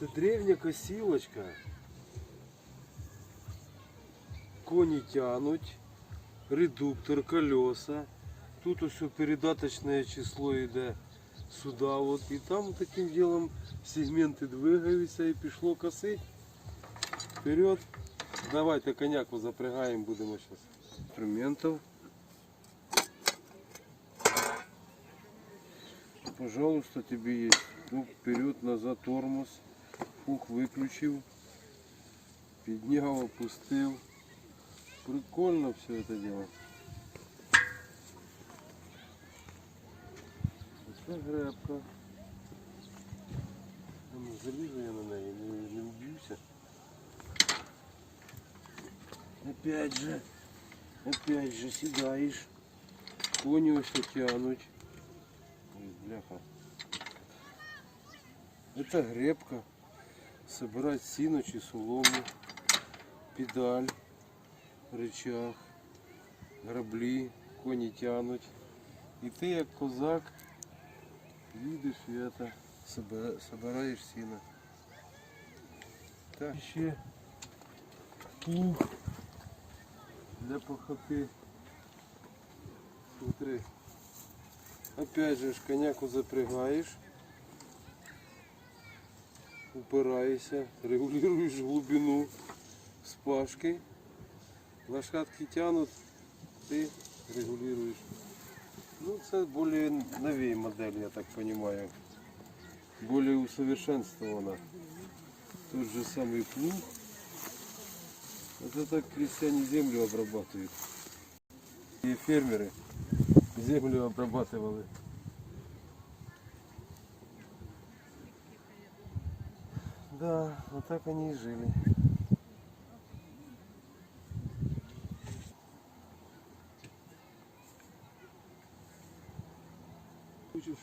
Це древня косілочка. Коні тянуть, редуктор, колеса. Тут ось передаточне число йде сюди. От. І там таким ділом сегменти двигаються і пішло косить. Вперед. Давайте коняку запрягаємо, будемо зараз. Інструментів. Пожалуйста, тебе есть. Ну, вперед, назад тормоз. Фух выключил. Підняв, опустив. Прикольно все это дело. Це гребка. Ну, залізу я на неї, не, не вб'юся. Опять же, опять же сідаєш. Коні ось тянуть. Ой, бляха. Это гребка. Собирать сіно чи солому. Педаль, рычаг, граблі, коні тянуть. І ти як козак їдеш і это, собираєш сіно. Так, ще плуг для похоти. Смотри. Опять же коняку запрягаешь, упираешься, регулируешь глубину спашки. Лошадки тянут, ты регулируешь. Ну, это более новее модель, я так понимаю. Более усовершенствована. Тот же самый плуг. Это так крестьяне землю обрабатывают. И фермеры землю обрабатывали. Да, вот так они и жили. Хочешь